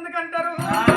ఎందుకంటారు?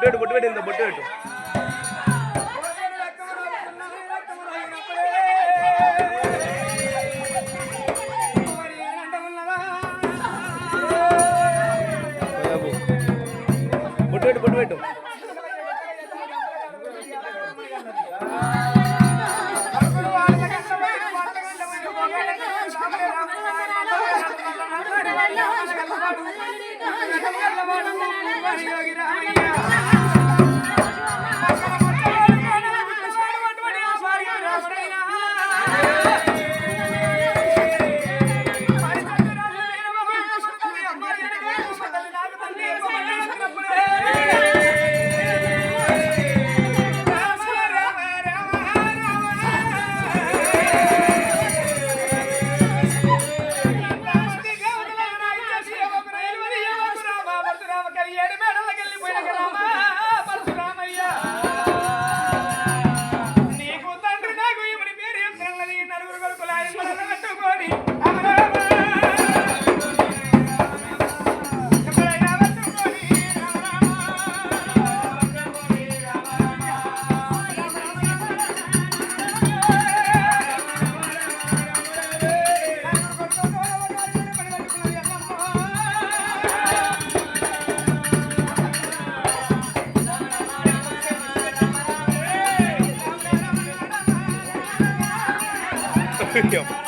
బొట్టు బొట్టు పెట్టింది బొట్టు పెట్టు బొట్టు Thank.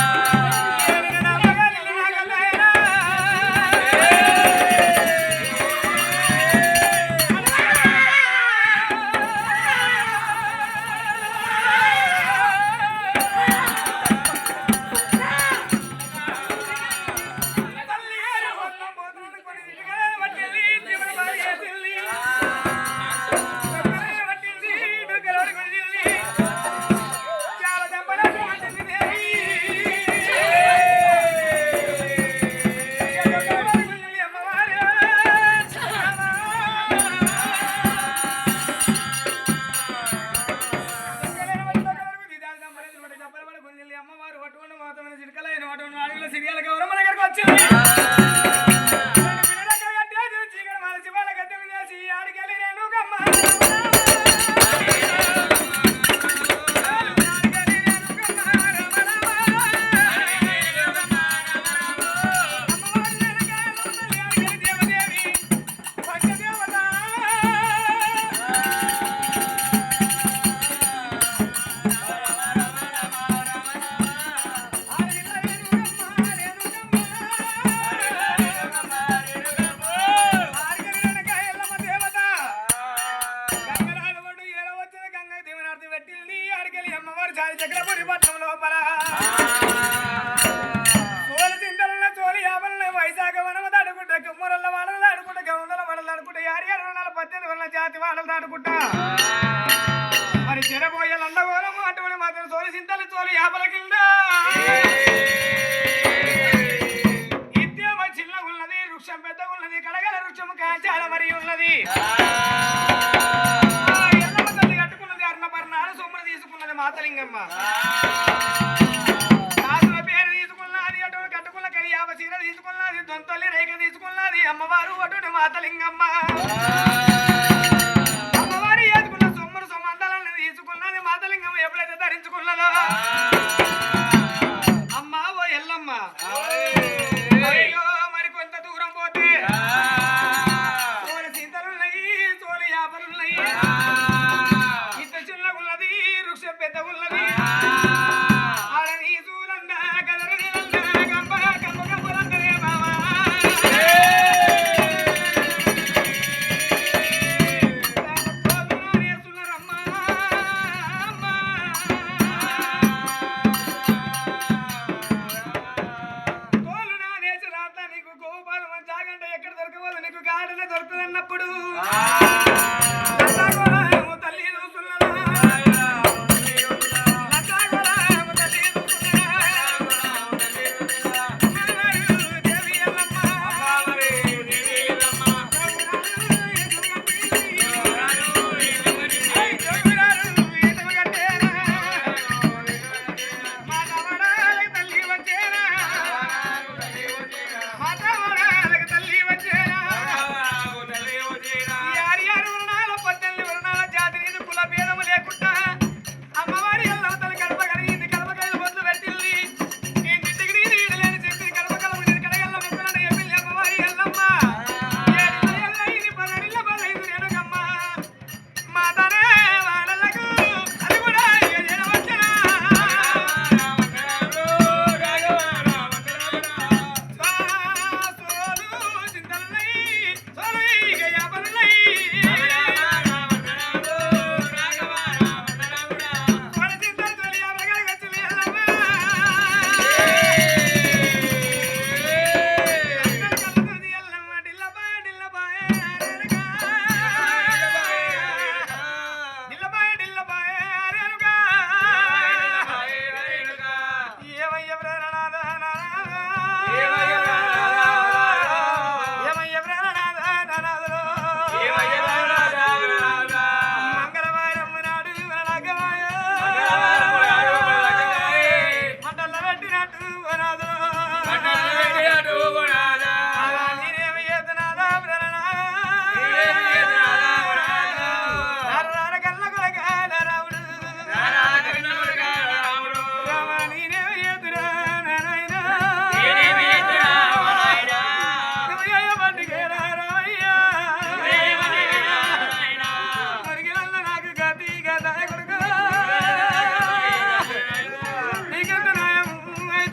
అమ్మా పేరు తీసుకున్నది అటు కట్టుకున్న కరియాప చీర తీసుకున్నది దొంతల్లి రైక తీసుకున్నది అమ్మవారు అటు మాతలింగమ్మ कुछ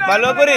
ভালো করে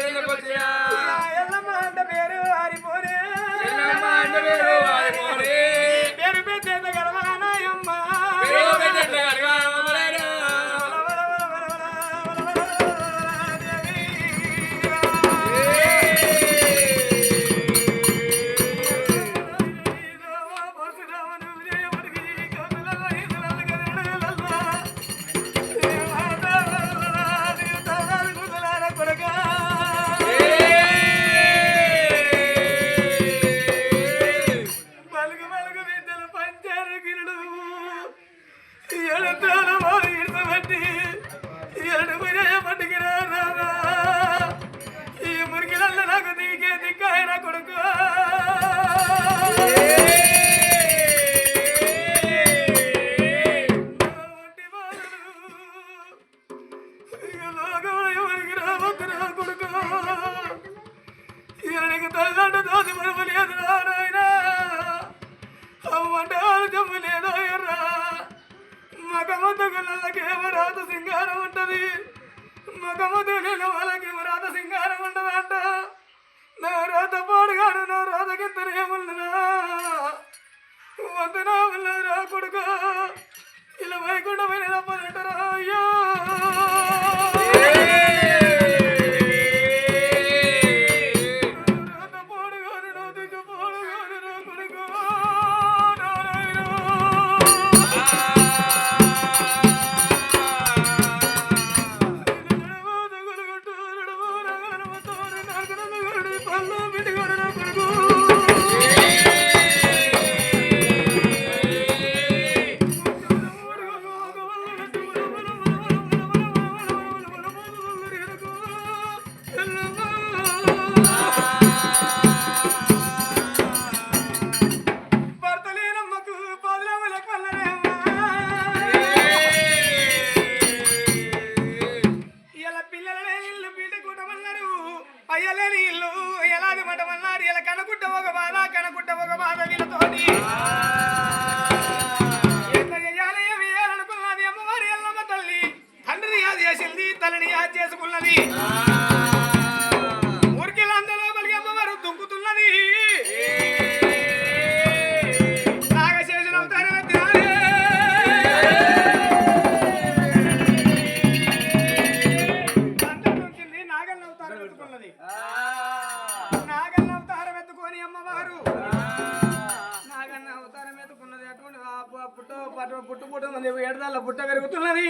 వందనాలు రా కొడుక. ఇలా వైకుంఠమైన తప్పదంటారా అయ్యా? ఏడదాళ్ళ పుట్ట పెరుగుతున్నది.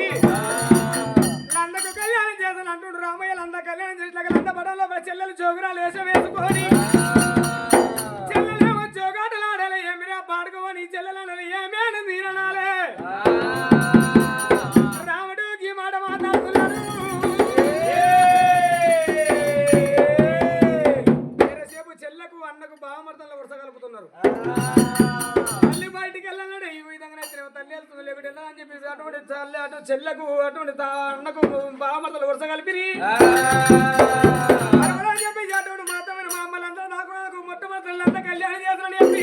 పోయి లందకు కళ్యాణం చేసిన అంటుండ్రు రామయ్య కళ్యాణం చేసిన లంద బడంలో చెల్లెలు జోగురాలు వేసే వేసుకొని. చెల్లకు అటువంటి అన్నకు బామర్తలు వరుస కలిపిరి. చెప్పి అటువంటి మాత్రమే మా అమ్మలంతా నాకు మొట్టమొదటి కళ్యాణం చేసిన చెప్పి.